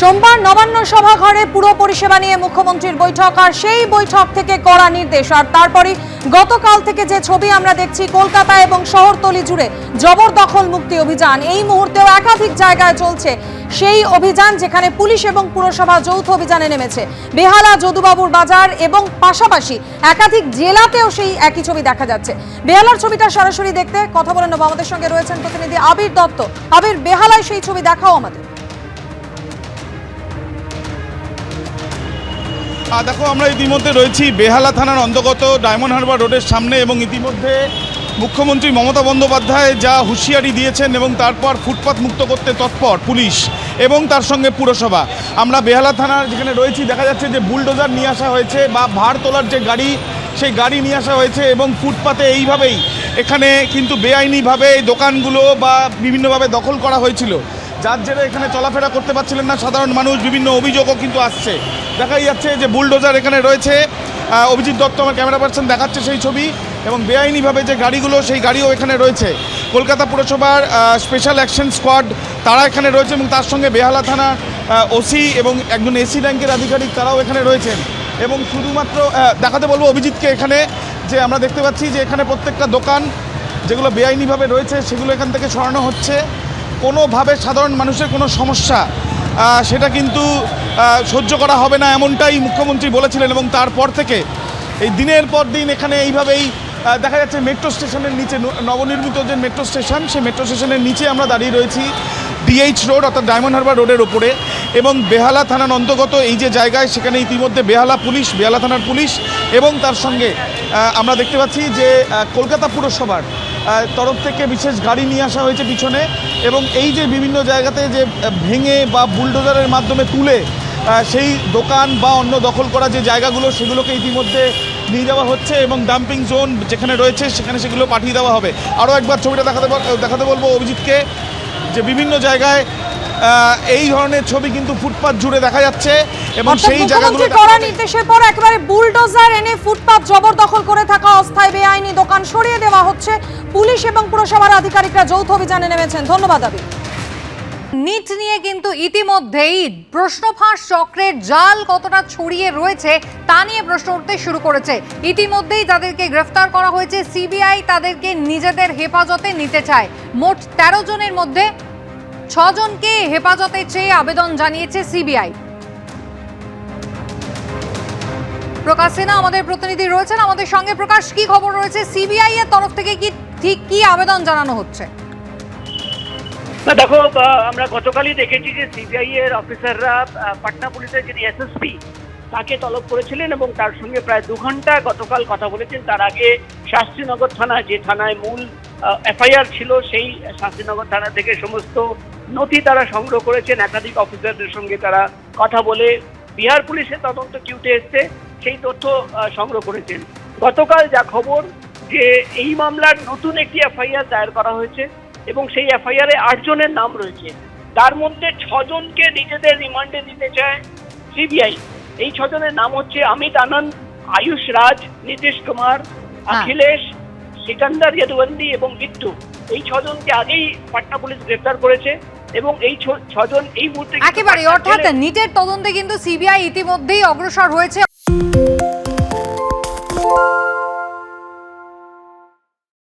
সোমবার নবান্ন সভাঘরে পুরো পরিষেবা নিয়ে মুখ্যমন্ত্রীর বৈঠক আর সেই বৈঠক থেকে কড়া নির্দেশ। আর তারপরই গতকাল থেকে যে ছবি আমরা দেখছি কলকাতা এবং শহরতলি জুড়ে জবরদখল মুক্তি অভিযান, এই মুহূর্তেও একাধিক জায়গায় চলছে সেই অভিযান যেখানে পুলিশ এবং পুরসভা যৌথ অভিযানে নেমেছে। বেহালা যদুবাবুর বাজার এবং পাশাপাশি একাধিক জেলাতেও সেই একই ছবি দেখা যাচ্ছে। বেহালার ছবিটা সরাসরি দেখতে কথা বলে নেব। আমাদের সঙ্গে রয়েছেন প্রতিনিধি আবির দত্ত। আবির, বেহালায় সেই ছবি দেখাও আমাদের। আহ, দেখো আমরা ইতিমধ্যে রয়েছি বেহালা থানার অন্তর্গত ডায়মন্ড হারবার রোডের সামনে এবং ইতিমধ্যে মুখ্যমন্ত্রী মমতা বন্দ্যোপাধ্যায় যা হুঁশিয়ারি দিয়েছেন এবং তারপর ফুটপাত মুক্ত করতে তৎপর পুলিশ এবং তার সঙ্গে পুরসভা। আমরা বেহালা থানার যেখানে রয়েছি দেখা যাচ্ছে যে বুলডোজার নিয়ে আসা হয়েছে বা ভার তোলার যে গাড়ি সেই গাড়ি নিয়ে আসা হয়েছে এবং ফুটপাতে এইভাবেই এখানে কিন্তু বেআইনিভাবে দোকানগুলো বা বিভিন্নভাবে দখল করা হয়েছিল। যার জেরে এখানে চলাফেরা করতে পারছিলেন না সাধারণ মানুষ, বিভিন্ন অভিযোগও কিন্তু আসছে। দেখাই যাচ্ছে যে বুলডোজার এখানে রয়েছে। অভিজিৎ দত্ত আমার ক্যামেরা পার্সন দেখাচ্ছে সেই ছবি এবং বেআইনিভাবে যে গাড়িগুলো, সেই গাড়িও এখানে রয়েছে। কলকাতা পুরসভার স্পেশাল অ্যাকশন স্কোয়াড তারা এখানে রয়েছে এবং তার সঙ্গে বেহালা থানার ওসি এবং একজন এসি র্যাঙ্কের আধিকারিক তারাও এখানে রয়েছেন। এবং শুধুমাত্র দেখাতে বলব অভিজিৎকে এখানে যে আমরা দেখতে পাচ্ছি যে এখানে প্রত্যেকটা দোকান যেগুলো বেআইনিভাবে রয়েছে সেগুলো এখান থেকে সরানো হচ্ছে। কোনোভাবে সাধারণ মানুষের কোনো সমস্যা সেটা কিন্তু সহ্য করা হবে না এমনটাই মুখ্যমন্ত্রী বলেছিলেন এবং তারপর থেকে এই দিনের পর দিন এখানে এইভাবেই দেখা যাচ্ছে মেট্রো স্টেশনের নিচে নবনির্মিত যে মেট্রো স্টেশন, সেই মেট্রো স্টেশনের নিচে আমরা দাঁড়িয়ে রয়েছি ডিএইচ রোড অর্থাৎ ডায়মন্ড হারবার রোডের ওপরে এবং বেহালা থানার অন্তর্গত এই যে জায়গায়, সেখানে ইতিমধ্যে বেহালা পুলিশ, বেহালা থানার পুলিশ এবং তার সঙ্গে আমরা দেখতে পাচ্ছি যে কলকাতা পুরসভার তরফ থেকে বিশেষ গাড়ি নিয়ে আসা হয়েছে পিছনে এবং এই যে বিভিন্ন জায়গাতে যে ভেঙে বা বুলডোজারের মাধ্যমে তুলে সেই দোকান বা অন্য দখল করা যে জায়গাগুলো, সেগুলোকে ইতিমধ্যে নিয়ে যাওয়া হচ্ছে এবং ডাম্পিং জোন যেখানে রয়েছে, সেখানে সেগুলো পাঠিয়ে দেওয়া হবে। আরও একবার ছবিটা দেখাতে দেখাতে বলব অভিজিৎকে যে বিভিন্ন জায়গায় এই ধরনের ছবি কিন্তু ফুটপাত জুড়ে দেখা যাচ্ছে এবং সেই জায়গাগুলো কড়া নির্দেশের পর একেবারে বুলডোজার এনে ফুটপাত জবরদখল করে থাকা অস্থায়ী বেআইনি দোকান সরিয়ে দেওয়া হচ্ছে। পুলিশ এবং পুরসভার আধিকারিকরা যৌথ অভিযানে নেমেছেন। ধন্যবাদ আবি নিট নিয়ে কিন্তু ইতিমধ্যেই প্রশ্ন ফাঁস চক্রের জাল কতটা ছড়িয়ে রয়েছে তা নিয়ে প্রশ্ন উঠতে শুরু করেছে। ইতিমধ্যেই তাদেরকে গ্রেফতার করা হয়েছে। সিবিআই তাদেরকে নিজেদের হেফাজতে নিতে চায়। মোট তেরো জনের মধ্যে ছজনকে হেফাজতে চেয়ে আবেদন জানিয়েছে সিবিআই। প্রকাশ সিনহা আমাদের প্রতিনিধি রয়েছেন। আমাদের সঙ্গে প্রকাশ, কি খবর রয়েছে? সিবিআই এর তরফ থেকে কি ঠিক কি আবেদন জানানো হচ্ছে? দেখো আমরা গতকালই দেখেছি যে সিবিআই এর অফিসাররা পাটনা পুলিশের যিনি এসএসপি, তাকে তলব করেছিলেন এবং তার সঙ্গে প্রায় দু ঘণ্টা গতকাল কথা বলেছেন। তার আগে শাস্ত্রীনগর থানা, যে থানায় মূল এফআইআর ছিল, সেই শাস্ত্রীনগর থানা থেকে সমস্ত নথি তারা সংগ্রহ করেছেন একাধিক অফিসারদের সঙ্গে তারা কথা বলে বিহার পুলিশের তদন্ত কিউটে এসছে সেই তথ্য সংগ্রহ করেছেন। গতকাল যা খবর যে এই মামলার নতুন একটি এফআইআর দায়ের করা হয়েছে এবং সেই এফআইআর এ আটজনের নাম রয়েছে। তার মধ্যে ছজনকে নিজেদের রিমান্ডে দিতে চায় সিবিআই। এই ছজনের নাম হচ্ছে অমিত আনন্দ আয়ুষ রাজ নীতিশ কুমার অখিলেশ সিকান্দার ইয়াদুবন্দি এবং বিট্টু এই ছজনকে আগেই পাটনা পুলিশ গ্রেফতার করেছে এবং এই ছজন এই মুহূর্তে একেবারে অর্থাৎ নিজের নিটের তদন্তে কিন্তু সিবিআই ইতিমধ্যেই অগ্রসর হয়েছে।